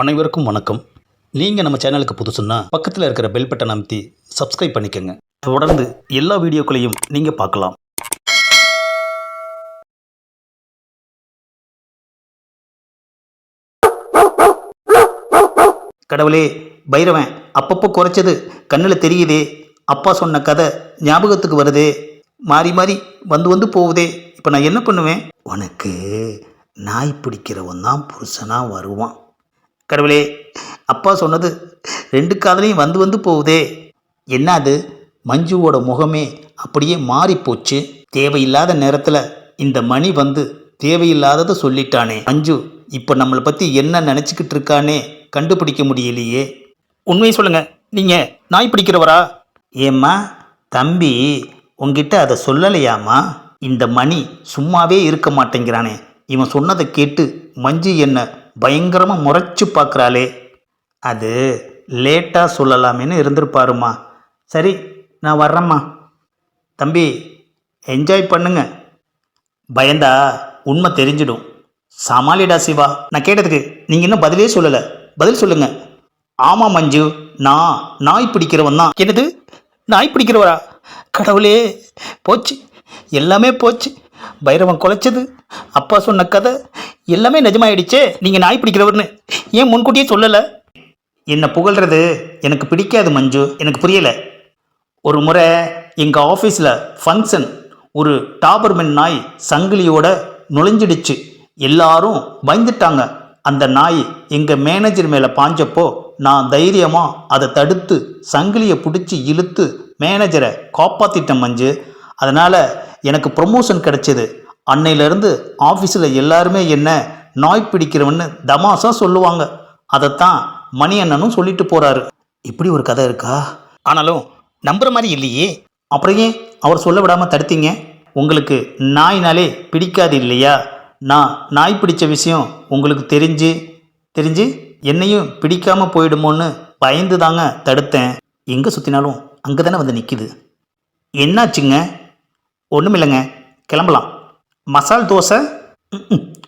அனைவருக்கும் வணக்கம். நீங்கள் நம்ம சேனலுக்கு புதுசுன்னா பக்கத்தில் இருக்கிற பெல் பட்டன் அமைத்தி சப்ஸ்கிரைப் பண்ணிக்கோங்க. தொடர்ந்து எல்லா வீடியோக்களையும் நீங்கள் பார்க்கலாம். கடவுளே பைரவன் அப்பப்போ குறைச்சது கண்ணில் தெரியுதே. அப்பா சொன்ன கதை ஞாபகத்துக்கு வருதே. மாறி மாறி வந்து வந்து போகுதே. இப்போ நான் என்ன பண்ணுவேன்? உனக்கு நாய் பிடிக்கிறவன் தான் புருஷனாக வருவான். கடவுளே அப்பா சொன்னது ரெண்டு காதலையும் வந்து வந்து போகுதே. என்ன அது மஞ்சுவோட முகமே அப்படியே மாறிப்போச்சு. தேவையில்லாத நேரத்தில் இந்த மணி வந்து தேவையில்லாததை சொல்லிட்டானே. மஞ்சு இப்போ நம்மளை பற்றி என்ன நினச்சிக்கிட்டு இருக்கானே கண்டுபிடிக்க முடியலையே. உண்மையை சொல்லுங்க. நீங்கள் நாய் பிடிக்கிறவரா? ஏம்மா தம்பி உங்ககிட்ட அதை சொல்லலையாம்மா? இந்த மணி சும்மாவே இருக்க மாட்டேங்கிறானே. இவன் சொன்னதை கேட்டு மஞ்சு என்ன பயங்கரமாக முறைச்சு பார்க்குறாளே. அது லேட்டாக சொல்லலாமேன்னு இருந்திருப்பாருமா. சரி நான் வர்றேம்மா. தம்பி என்ஜாய் பண்ணுங்க. பயந்தா உண்மை தெரிஞ்சிடும். சமாளிடா சிவா. நான் கேட்டதுக்கு நீங்கள் இன்னும் பதிலே சொல்லலை. பதில் சொல்லுங்க. ஆமாம் மஞ்சு நான் நாய் பிடிக்கிறவன் தான். என்னது? நாய் பிடிக்கிறவரா? கடவுளே போச்சு. எல்லாமே போச்சு. பைரவன் குலைச்சது. அப்பா சொன்ன கதை எல்லாமே நிஜமாயிடுச்சே. நீங்கள் நாய் பிடிக்கிறவர்னு. ஏன் முன்கூட்டியே சொல்லலை? என்னை புகழ்றது? எனக்கு பிடிக்காது மஞ்சு. எனக்கு புரியலை. ஒரு முறை எங்கள் ஆஃபீஸில் ஃபங்க்ஷன் ஒரு டாபர்மென் நாய் சங்கிலியோட நுழைஞ்சிடுச்சு. எல்லாரும் பயந்துட்டாங்க. அந்த நாய் எங்கள் மேனேஜர் மேலே பாஞ்சப்போ நான் தைரியமாக அதை தடுத்து சங்கிலியை பிடிச்சி இழுத்து மேனேஜரை காப்பாற்றிட்டேன் மஞ்சு. அதனால் எனக்கு ப்ரொமோஷன் கிடச்சிது. அன்னையிலேருந்து ஆஃபீஸில் எல்லாருமே என்ன நாய் பிடிக்கிறவன்னு தமாசாக சொல்லுவாங்க. அதைத்தான் மணி அண்ணனும் சொல்லிட்டு போகிறாரு இப்படி ஒரு கதை இருக்கா? ஆனாலும் நம்புகிற மாதிரி இல்லையே. அப்புறம் ஏன் அவர் சொல்ல விடாமல் தடுத்தீங்க? உங்களுக்கு நாய்னாலே பிடிக்காது இல்லையா? நான் நாய் பிடிச்ச விஷயம் உங்களுக்கு தெரிஞ்சு தெரிஞ்சு என்னையும் பிடிக்காமல் போயிடுமோன்னு பயந்து தாங்க தடுத்தேன். எங்கே சுற்றினாலும் அங்கே தானே வந்து நிற்கிது என்னாச்சுங்க? ஒன்றும் இல்லைங்க கிளம்பலாம். மசால் தோசை?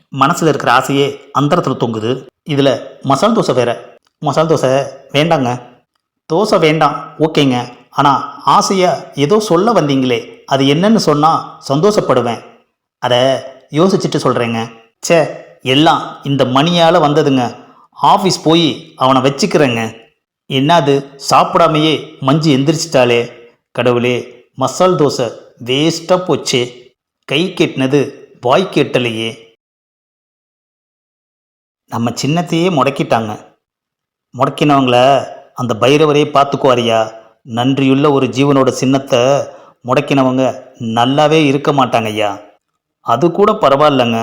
மனசில் இருக்கிற ஆசையே அந்தரத்தில் தொங்குது. இதில் மசால் தோசை வேற. மசால் தோசை வேண்டாங்க. தோசை வேண்டாம். ஓகேங்க. ஆனால் ஆசையாக ஏதோ சொல்ல வந்தீங்களே. அது என்னன்னு சொன்னால் சந்தோஷப்படுவேன். அதை யோசிச்சுட்டு சொல்கிறேங்க ச்சே எல்லாம் இந்த மணியால் வந்ததுங்க. ஆஃபீஸ் போய் அவனை வச்சுக்கிறேங்க. என்னது? சாப்பிடாமையே மஞ்சு எந்திரிச்சிட்டாலே கடவுளே மசால் தோசை வேஸ்ட்டாக போச்சு. கை கெட்டினது வாய் கெட்டலையே. நம்ம சின்னத்தையே முடக்கிட்டாங்க. முடக்கினவங்கள அந்த பைரவரே பார்த்துக்குவாரியா நன்றியுள்ள ஒரு ஜீவனோட சின்னத்தை முடக்கினவங்க நல்லாவே இருக்க மாட்டாங்க ஐயா அது கூட பரவாயில்லைங்க.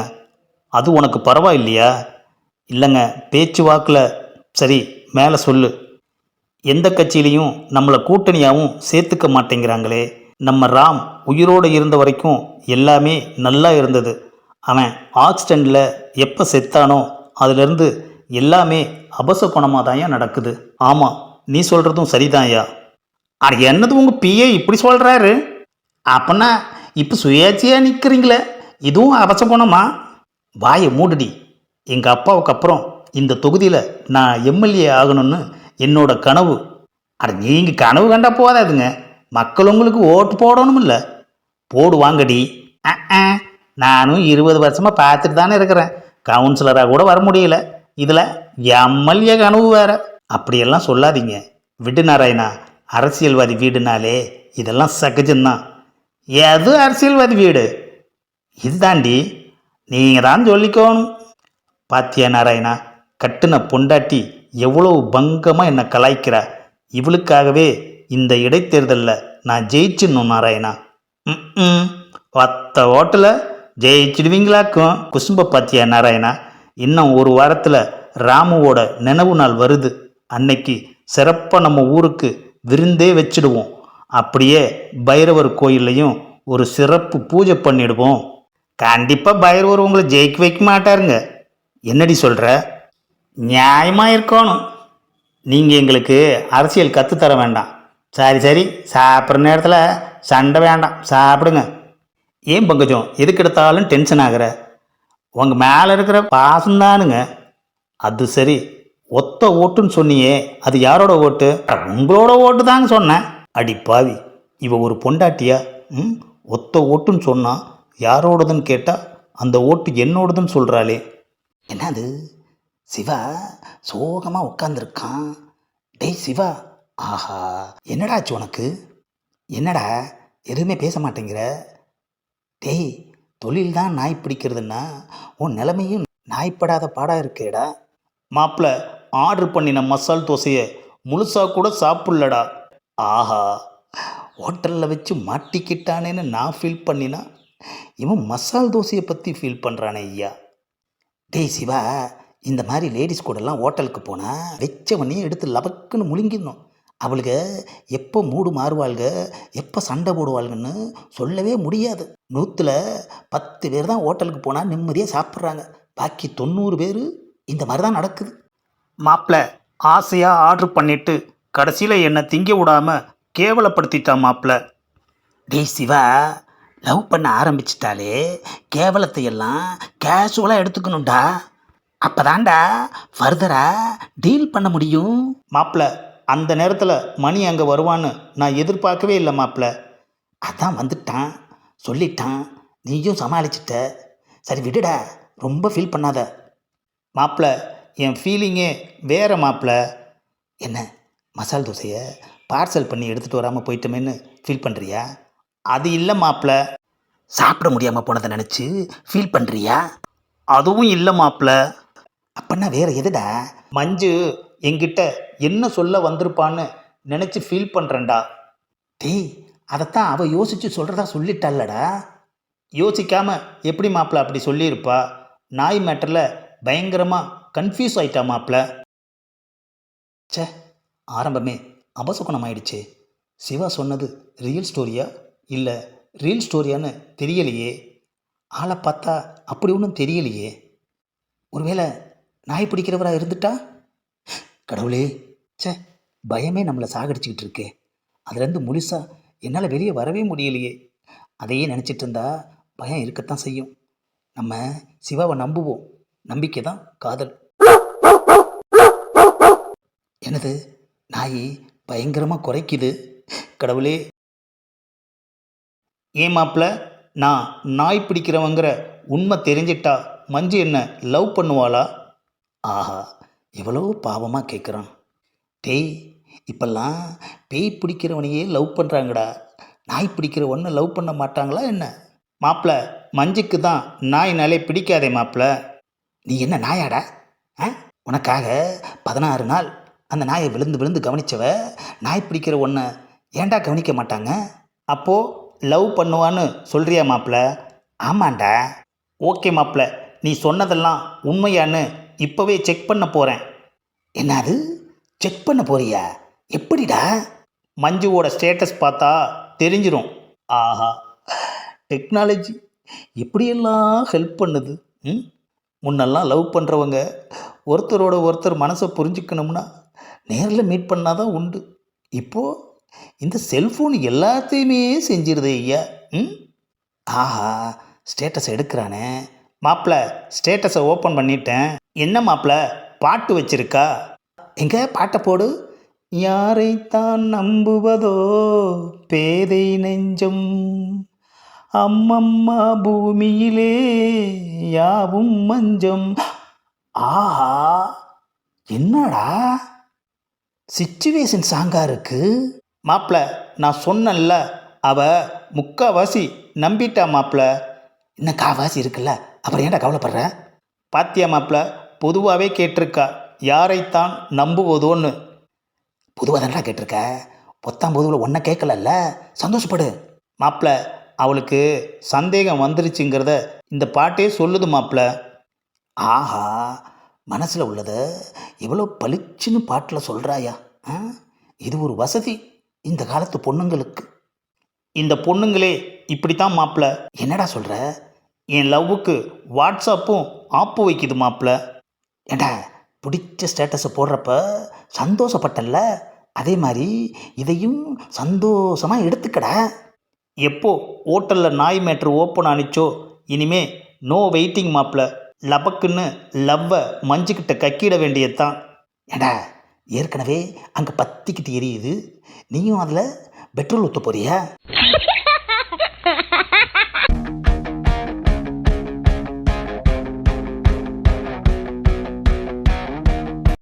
அது உனக்கு பரவாயில்லையா? இல்லைங்க பேச்சு வாக்கில் சரி மேலே சொல்லு. எந்த கட்சியிலையும் நம்மளை கூட்டணியாகவும் சேர்த்துக்க மாட்டேங்கிறாங்களே. நம்ம ராம் உயிரோடு இருந்த வரைக்கும் எல்லாமே நல்லா இருந்தது. அவன் ஆக்சிடெண்ட்டில் எப்போ செத்தானோ அதிலிருந்து எல்லாமே அபசகுணமாக தான் நடக்குது. ஆமாம் நீ சொல்கிறதும் சரிதான்யா. அட என்னது உங்கள் பிஏ இப்படி சொல்கிறாரு அப்பனா இப்போ சுயேட்சையாக நிற்கிறீங்களே இதுவும் அபசகுணமா? வாயை மூடுடி. எங்கள் அப்பாவுக்கு அப்புறம் இந்த தொகுதியில் நான் எம்எல்ஏ ஆகணும்னு என்னோட கனவு. அட நீங்கள் கனவு கண்டா போதாதுங்க. மக்கள் உங்களுக்கு ஓட்டு போடணுமில்ல. போடுவாங்கடி. ஆ நானும் இருபது வருஷமாக பார்த்துட்டு தானே இருக்கிறேன். கவுன்சிலராக கூட வர முடியல. இதில் எம்எல்ஏ கனவு வேற. அப்படியெல்லாம் சொல்லாதீங்க. விடு நாராயணா அரசியல்வாதி வீடுனாலே இதெல்லாம் சகஜம்தான். எது அரசியல்வாதி வீடு? இதுதாண்டி நீங்கள் தான் சொல்லிக்கோணும். பாத்தியா நாராயணா கட்டுன பொண்டாட்டி எவ்வளவு பங்கமாக என்னை கலாய்க்கிறா. இவளுக்காகவே இந்த இடைத்தேர்தலில் நான் ஜெயிச்சிடணும் நாராயணா. ம் பத்த ஓட்டில் ஜெயிச்சிடுவீங்களாக்கும் குசும்ப பாத்தியா நாராயணா? இன்னும் ஒரு வாரத்தில் ராமுவோட நினைவு நாள் வருது. அன்னைக்கு சிறப்பாக நம்ம ஊருக்கு விருந்தே வச்சிடுவோம். அப்படியே பைரவர் கோயில்லையும் ஒரு சிறப்பு பூஜை பண்ணிடுவோம். கண்டிப்பாக பைரவர் உங்களை ஜெயிக்க வைக்க மாட்டாருங்க. என்னடி சொல்கிற நியாயமாக இருக்கணும். நீங்கள் எங்களுக்கு அரசியல் கற்றுத்தர வேண்டாம். சரி சரி. சாப்பிட்ற நேரத்தில் சண்டை வேண்டாம். சாப்பிடுங்க. ஏன் பங்கஜம்? எதுக்கு எடுத்தாலும் டென்ஷன் ஆகிற? உங்கள் மேலே இருக்கிற பாசம்தானுங்க அது சரி. ஒத்த ஓட்டுன்னு சொன்னியே அது யாரோட ஓட்டு? உங்களோட ஓட்டு தாங்க சொன்னேன். அடி பாவி. இவ ஒரு பொண்டாட்டியா? ம்? ஒத்த ஓட்டுன்னு சொன்னா யாரோடதுன்னு கேட்டால் அந்த ஓட்டு என்னோடதுன்னு சொல்கிறாளே என்னது? சிவா சோகமாக உட்காந்துருக்கான் டேய் சிவா. ஆஹா என்னடா ஆச்சு உனக்கு? என்னடா எதுவுமே பேச மாட்டேங்கிற? டேய் தொழில் தான் நாய் பிடிக்கிறதுன்னா உன் நிலைமையும் நாய்ப்படாத பாடா இருக்கேடா. மாப்பிள்ள ஆர்டர் பண்ணின மசால் தோசையை முழுசாக கூட சாப்பிட்லடா. ஆஹா ஹோட்டலில் வச்சு மாட்டிக்கிட்டானேன்னு நான் ஃபீல் பண்ணினா இவன் மசால் தோசையை பற்றி ஃபீல் பண்ணுறானே ஐயா. டேய் சிவா இந்த மாதிரி லேடிஸ் கூடலாம் ஹோட்டலுக்கு போனால் வச்சவனையும் எடுத்து லபக்குன்னு முழுங்கிடணும். அவளுக எப்போ மூடு மாறுவாள்க எப்போ சண்டை போடுவாள்கன்னு சொல்லவே முடியாது. நூற்றில் பத்து பேர் தான் ஹோட்டலுக்கு போனால் நிம்மதியாக சாப்பிட்றாங்க. பாக்கி தொண்ணூறு பேர் இந்த மாதிரி தான் நடக்குது. மாப்பிள்ள ஆசையாக ஆர்டர் பண்ணிட்டு கடைசியில் என்னை திங்க விடாம கேவலப்படுத்திட்டான் மாப்பிள்ள டேய் சிவா லவ் பண்ண ஆரம்பிச்சிட்டாலே கேவலத்தை எல்லாம் கேஷுவலாக எடுத்துக்கணும்டா. அப்போதான்டா ஃபர்தராக டீல் பண்ண முடியும். மாப்பிள்ள அந்த நேரத்தில் மணி அங்கே வருவான்னு நான் எதிர்பார்க்கவே இல்லை மாப்பிள்ள. அதான் வந்துட்டான். சொல்லிட்டான். நீயும் சமாளிச்சிட்ட. சரி விடுடா. ரொம்ப ஃபீல் பண்ணாத. மாப்பிள்ள என் ஃபீலிங்கே வேறு மாப்பிள்ள. என்ன மசால் தோசையை பார்சல் பண்ணி எடுத்துகிட்டு வராமல் போயிட்டோமேன்னு ஃபீல் பண்ணுறியா அது இல்லை மாப்பிள்ள. சாப்பிட முடியாமல் போனதை நினச்சி ஃபீல் பண்ணுறியா அதுவும் இல்லை மாப்பிள்ள. அப்படின்னா வேறு எதுடா? மஞ்சு என்கிட்ட என்ன சொல்ல வந்திருப்பான்னு நினச்சி ஃபீல் பண்ணுறேன்டா டேய் அதைத்தான் அவள் யோசித்து சொல்கிறதா சொல்லிட்டால்லடா. யோசிக்காம எப்படி மாப்பிள்ள அப்படி சொல்லியிருப்பா? நாய் மேட்டரில் பயங்கரமாக கன்ஃபியூஸ் ஆயிட்டா மாப்பிள்ள சே ஆரம்பமே அபசகுணம் ஆயிடுச்சே சிவா சொன்னது ரியல் ஸ்டோரியா இல்லை ரியல் ஸ்டோரியான்னு தெரியலையே. ஆளை பார்த்தா அப்படி ஒன்றும் தெரியலையே. ஒருவேளை நாய் பிடிக்கிறவராக இருந்துட்டா? கடவுளே சே பயமே நம்மளை சாகடிச்சுக்கிட்டு இருக்கே. அதுலேருந்து முழுசாக என்னால் வெளியே வரவே முடியலையே. அதையே நினச்சிட்டு இருந்தா பயம் இருக்கத்தான் செய்யும். நம்ம சிவாவை நம்புவோம். நம்பிக்கை தான் காதல். எனது நாய் பயங்கரமாக குறைக்குது. கடவுளே. ஏன் மாப்பிள நான் நாய் பிடிக்கிறவங்கிற உண்மை தெரிஞ்சிட்டா மஞ்சு என்ன லவ் பண்ணுவாளா? ஆஹா எவ்வளோ பாவமாக கேட்குறான் டேய் இப்பெல்லாம் பேய் பிடிக்கிறவனையே லவ் பண்ணுறாங்கடா நாய் பிடிக்கிற ஒன்றை லவ் பண்ண மாட்டாங்களா என்ன? மாப்பிள்ள மஞ்சுக்கு தான் நாயினாலே பிடிக்காதே மாப்பிள்ள நீ என்ன நாயாடா? ஆ? உனக்காக பதினாறு நாள் அந்த நாயை விழுந்து விழுந்து கவனிச்சவ நாய் பிடிக்கிற ஒன்றை ஏன்டா கவனிக்க மாட்டாங்க? அப்போது லவ் பண்ணுவான்னு சொல்கிறியா மாப்பிள்ள ஆமாண்டா. ஓகே மாப்பிள்ள நீ சொன்னதெல்லாம் உண்மையான்னு இப்போவே செக் பண்ண போகிறேன் என்னது? செக் பண்ண போறியா? எப்படிடா? மஞ்சுவோட ஸ்டேட்டஸ் பார்த்தா தெரிஞ்சிடும் ஆஹா. டெக்னாலஜி எப்படியெல்லாம் ஹெல்ப் பண்ணுது? ம்? முன்னெல்லாம் லவ் பண்ணுறவங்க ஒருத்தரோட ஒருத்தர் மனசை புரிஞ்சுக்கணும்னா நேரில் மீட் பண்ணாதான் உண்டு. இப்போது இந்த செல்ஃபோன் எல்லாத்தையுமே செஞ்சிருது ஐயா. ம்? ஆஹா. ஸ்டேட்டஸ் எடுக்கிறானே. மாப்பிள்ள ஸ்டேட்டஸை ஓப்பன் பண்ணிட்டேன். என்ன மாப்பிள்ள பாட்டு வச்சிருக்கா? எங்க? பாட்டை போடு. யாரைத்தான் நம்புவதோ? பேதை நெஞ்சம் அம்மம்மா பூமியிலே யாவும் மஞ்சம். ஆஹா! என்னடா? சிச்சுவேஷன் சாங்கா இருக்கு மாப்பிள்ள நான் சொன்னேன்ல அவ முக்காவாசி நம்பிட்டா மாப்பிள்ள இன்னும் காவாசி இருக்குல்ல? அப்புறம் ஏன்டா கவலைப்படுற? பாத்தியா மாப்பிள்ள பொதுவாகவே கேட்டிருக்கா யாரைத்தான் நம்புவதோன்னு? பொதுவாக தானடா கேட்டிருக்க. பொத்தாம் பொதுவில் ஒன்றை கேட்கலல்ல? சந்தோஷப்படு. மாப்பிள்ள அவளுக்கு சந்தேகம் வந்துருச்சுங்கிறத இந்த பாட்டே சொல்லுது மாப்பிள்ள ஆஹா மனசில் உள்ளதை எவ்வளோ பளிச்சுன்னு பாட்டில் சொல்கிறாயா ஆ? இது ஒரு வசதி இந்த காலத்து பொண்ணுங்களுக்கு. இந்த பொண்ணுங்களே இப்படித்தான் மாப்பிள்ள என்னடா சொல்கிற என் லவ்வுக்கு வாட்ஸ்அப்பும் ஆப்பு வைக்குது மாப்பிள்ள ஏண்டா பிடிச்ச ஸ்டேட்டஸை போடுறப்ப சந்தோஷப்பட்டல்ல? அதே மாதிரி இதையும் சந்தோஷமாக எடுத்துக்கடா. எப்போ ஹோட்டலில் நாய் மேட்ரு ஓப்பன் ஆனிச்சோ இனிமே நோ வெயிட்டிங் மாப்பிள்ள லபக்குன்னு லவ்வை மஞ்சுக்கிட்ட கக்கிட வேண்டியதுதான். ஏடா ஏற்கனவே அங்கே பத்திக்கிட்டு எரியுது. நீயும் அதில் பெட்ரோல் ஊற்ற போறியா?